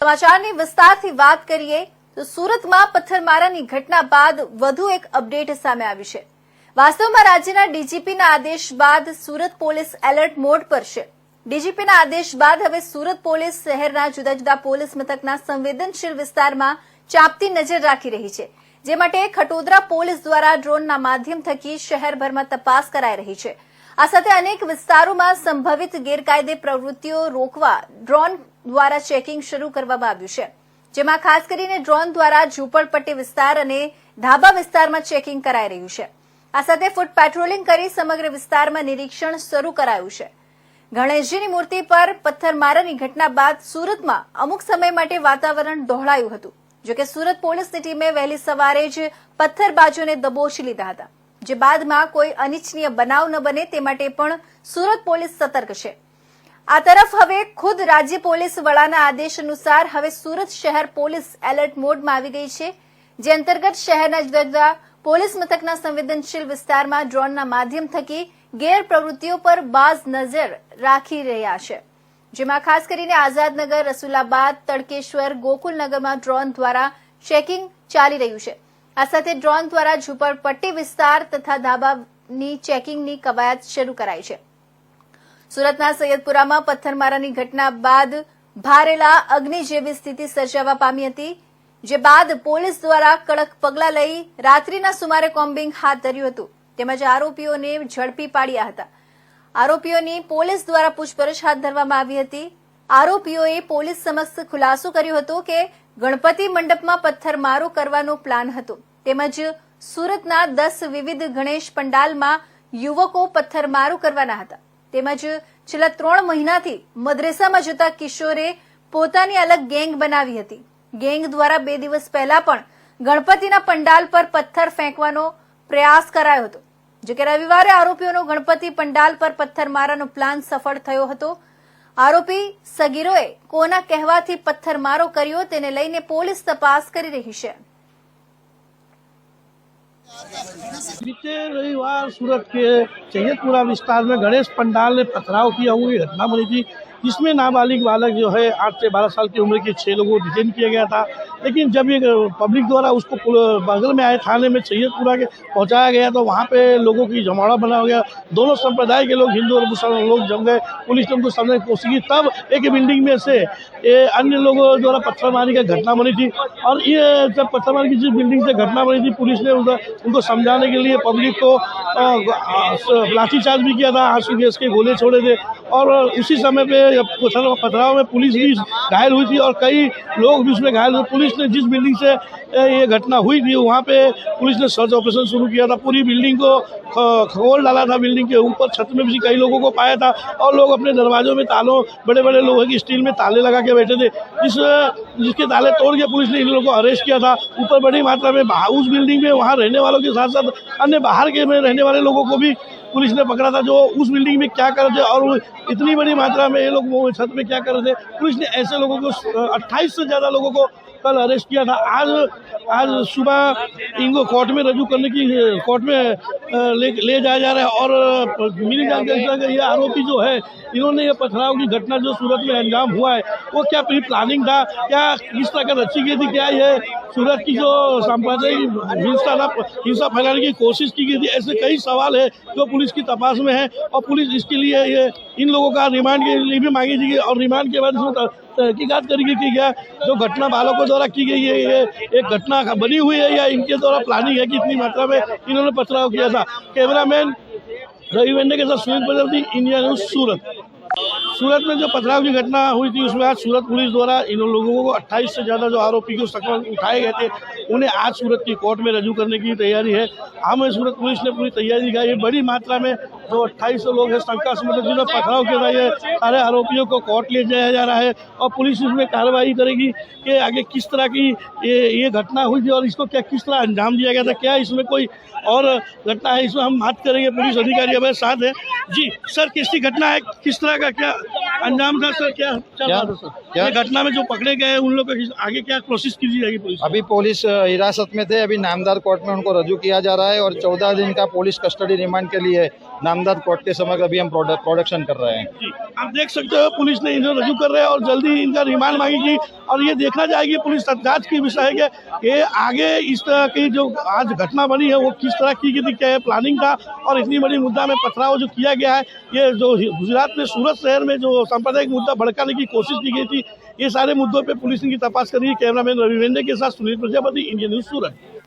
સમાચારની વિસ્તારથી વાત કરીએ તો સુરતમાં પથ્થરમારાની ઘટના બાદ વધુ એક અપડેટ સામે આવી છે. વાસ્તવમાં રાજ્યના ડીજીપીના આદેશ બાદ સુરત પોલીસ એલર્ટ મોડ પર છે. ડીજીપીના આદેશ બાદ હવે સુરત પોલીસ શહેરના જુદા જુદા પોલીસ મથકના સંવેદનશીલ વિસ્તારમાં ચાપતી નજર રાખી રહી છે. જે માટે ખટોદરા પોલીસ દ્વારા ડ્રોનના માધ્યમ થકી શહેરભરમાં તપાસ કરાઈ રહી છે. આ સાથે અનેક વિસ્તારોમાં સંભવિત ગેરકાયદે પ્રવૃત્તિઓ રોકવા ડ્રોન દ્વારા ચેકિંગ શરૂ કરવામાં આવ્યું છે. જેમાં ખાસ કરીને ડ્રોન દ્વારા ઝૂંપડપટ્ટી વિસ્તાર અને ધાબા વિસ્તારમાં ચેકિંગ કરાઈ રહ્યું છે. આ સાથે ફૂટ પેટ્રોલિંગ કરી સમગ્ર વિસ્તારમાં નિરીક્ષણ શરૂ કરાયું છે. ગણેશજીની મૂર્તિ પર પથ્થરમારાની ઘટના બાદ સુરતમાં અમુક સમય માટે વાતાવરણ દોહળાયું હતું. જોકે સુરત પોલીસની ટીમે વહેલી સવારે જ પથ્થરબાજોને દબોચી લીધા હતા. જે બાદમાં કોઈ અનિચ્છનીય બનાવ ન બને તે માટે પણ સુરત પોલીસ સતર્ક છે. આ તરફ હવે ખુદ રાજ્ય પોલીસ વડાના આદેશ અનુસાર હવે સુરત શહેર પોલીસ એલર્ટ મોડમાં આવી ગઈ છે, જે અંતર્ગત શહેરના જુદા પોલીસ મથકના સંવેદનશીલ વિસ્તારમાં ડ્રોનના માધ્યમ થકી ગેરપ્રવૃત્તિઓ પર બાજ નજર રાખી રહ્યા છે. જેમાં ખાસ કરીને આઝાદનગર, રસુલાબાદ, તડકેશ્વર, ગોકુલનગરમાં ડ્રોન દ્વારા ચેકિંગ ચાલી રહ્યું છે. આ સાથે ડ્રોન દ્વારા ઝુંપડપટ્ટી વિસ્તાર તથા ધાબાની ચેકિંગની કવાયત શરૂ કરાઈ છે. સુરતના સૈયદપુરામાં પથ્થરમારાની ઘટના બાદ ભારેલા અગ્નિ જેવી સ્થિતિ સર્જાવા પામી હતી, જે બાદ પોલીસ દ્વારા કડક પગલાં લઈ રાત્રિના સુમારે કોમ્બિંગ હાથ ધર્યું હતું. તેમજ આરોપીઓને ઝડપી પાડ્યા હતા. આરોપીઓની પોલીસ દ્વારા પૂછપરછ હાથ ધરવામાં આવી હતી. આરોપીઓએ પોલીસ સમક્ષ ખુલાસો કર્યો હતો કે ગણપતિ મંડપમાં પથ્થરમારો કરવાનો પ્લાન હતો. તેમજ સુરતના દસ વિવિધ ગણેશ પંડાલમાં યુવકો પથ્થરમારો કરવાના હતા. તેમજ છેલ્લા ત્રણ મહિનાથી મદ્રેસામાં જતા કિશોરે પોતાની અલગ ગેંગ બનાવી હતી. ગેંગ દ્વારા બે દિવસ પહેલા પણ ગણપતિના પંડાલ પર પથ્થર ફેંકવાનો પ્રયાસ કરાયો હતો. જો કે રવિવારે આરોપીઓનો ગણપતિ પંડાલ પર પથ્થર મારાનો પ્લાન સફળ થયો હતો. આરોપી સગીરોએ કોના કહેવાથી પથ્થરમારો કર્યો તેને લઈને પોલીસ તપાસ કરી રહી છે. बीते रविवार सूरत के सैयदपुरा विस्तार में गणेश पंडाल ने पथराव किया। हुई घटना बनी थी, जिसमें नाबालिग बालक जो है, आठ से बारह साल की उम्र के छह लोगों को डिटेन किया गया था। लेकिन जब ये पब्लिक द्वारा उसको बगल में आए थाने में सैयदपुरा के पहुँचाया गया तो वहाँ पे लोगों की जमावड़ा बना गया। दोनों संप्रदाय के लोग, हिंदू और मुसलमान लोग जम गए। पुलिस ने उनको समझने की कोशिश की। तब एक बिल्डिंग में से ये अन्य लोगों द्वारा पत्थरमारी की घटना बनी थी। और ये जब पत्थरमारी की जिस बिल्डिंग से घटना बनी थी, पुलिस ने उनको समझाने के लिए पब्लिक को लाठीचार्ज भी किया था आर के गोले छोड़े थे। और उसी समय पे पथराव में पुलिस भी घायल हुई थी और कई लोग भी उसमें घायल हुए, पुलिस ने जिस बिल्डिंग से ये घटना हुई थी, वहाँ पे पुलिस ने सर्च ऑपरेशन शुरू किया था। पूरी बिल्डिंग को खगोल डाला था, बिल्डिंग के ऊपर छत में भी कई लोगों को पाया था और लोग अपने दरवाजों में तालों बड़े बड़े लोहे की स्टील में ताले लगा के बैठे थे। जिस, जिसके ताले तोड़ के पुलिस ने इन लोगों को अरेस्ट किया था। ऊपर बड़ी मात्रा में उस बिल्डिंग में वहाँ रहने वालों के साथ साथ अन्य बाहर के में रहने वाले लोगों को भी पुलिस ने पकड़ा था जो उस बिल्डिंग में क्या कर रहे थे और इतनी बड़ी मात्रा में ये लोग वो छत में क्या कर रहे थे। पुलिस ने ऐसे लोगों को, अट्ठाईस से ज़्यादा लोगों को कल अरेस्ट किया था। आज आज सुबह इनको कोर्ट में रजू करने की कोर्ट में ले ले जाया जा रहा है और मिली जानकारी ये आरोपी जो है, इन्होंने ये पथराव की घटना जो सूरत में अंजाम हुआ है, वो क्या प्री प्लानिंग था? क्या किस तरह का रची गई थी क्या ये सूरत की जो सांप्रदायिक हिंसा हिंसा फैलाने की कोशिश की गई थी, ऐसे कई सवाल है जो पुलिस की तपास में है और पुलिस इसके लिए ये, इन लोगों का रिमांड के लिए भी मांगी जाएगी और रिमांड के बाद इसमें तहकीकात करेगी कि क्या, जो घटना बालकों द्वारा की गई है, ये एक घटना बनी हुई है या इनके द्वारा प्लानिंग है कि इतनी मात्रा में इन्होंने पथराव किया था? कैमरामैन रवि वेंडे के साथ सुनील प्रजापति इंडिया न्यूज़ सूरत। सूरत में जो पथराव की घटना हुई थी, उसमें आज सूरत पुलिस द्वारा इन लोगों को 28 से ज़्यादा जो आरोपी को उठाए गए थे, उन्हें आज सूरत की कोर्ट में रजू करने की तैयारी है। हमें सूरत पुलिस ने पूरी तैयारी की है। बड़ी मात्रा में जो अट्ठाईस लोग हैं, शंका से मतलब जिन्होंने पथराव था, ये सारे आरोपियों को कोर्ट ले जाया जा रहा है और पुलिस इसमें कार्रवाई करेगी कि आगे किस तरह की ये ये घटना हुई थी और इसको क्या, किस तरह अंजाम दिया गया था, क्या इसमें कोई और घटना है, इसमें हम बात करेंगे। पुलिस अधिकारी हमारे साथ है। जी, सर, किसकी घटना है? किस तरह का क्या अंजाम था सर क्या क्या घटना में जो पकड़े गए उन लोग आगे क्या प्रोसेस की जाएगी पुलिस अभी पुलिस हिरासत में थे अभी नामदार कोर्ट में उनको रजू किया जा रहा है और चौदह दिन का पुलिस कस्टडी रिमांड के लिए नामदार कोर्ट के समय का भी हम प्रोडक्शन कर रहे हैं। आप देख सकते हो पुलिस ने इन्हें रजू कर रहे हैं और जल्दी इनका रिमांड मांगेगी और ये देखना जाएगी पुलिस जाँच की विषय है कि ये आगे इस तरह की जो आज घटना बनी है वो किस तरह की गई क्या है प्लानिंग का और इतनी बड़ी मुद्दा में पथराव जो किया गया है ये जो गुजरात में सूरत शहर में जो सांप्रदायिक मुद्दा भड़काने की कोशिश की गई थी। ये सारे मुद्दों पर पुलिस की तपास करेगी कैमरामैन रवि वेंडे के साथ सुनील प्रजापति, इंडियन न्यूज़ सूरत।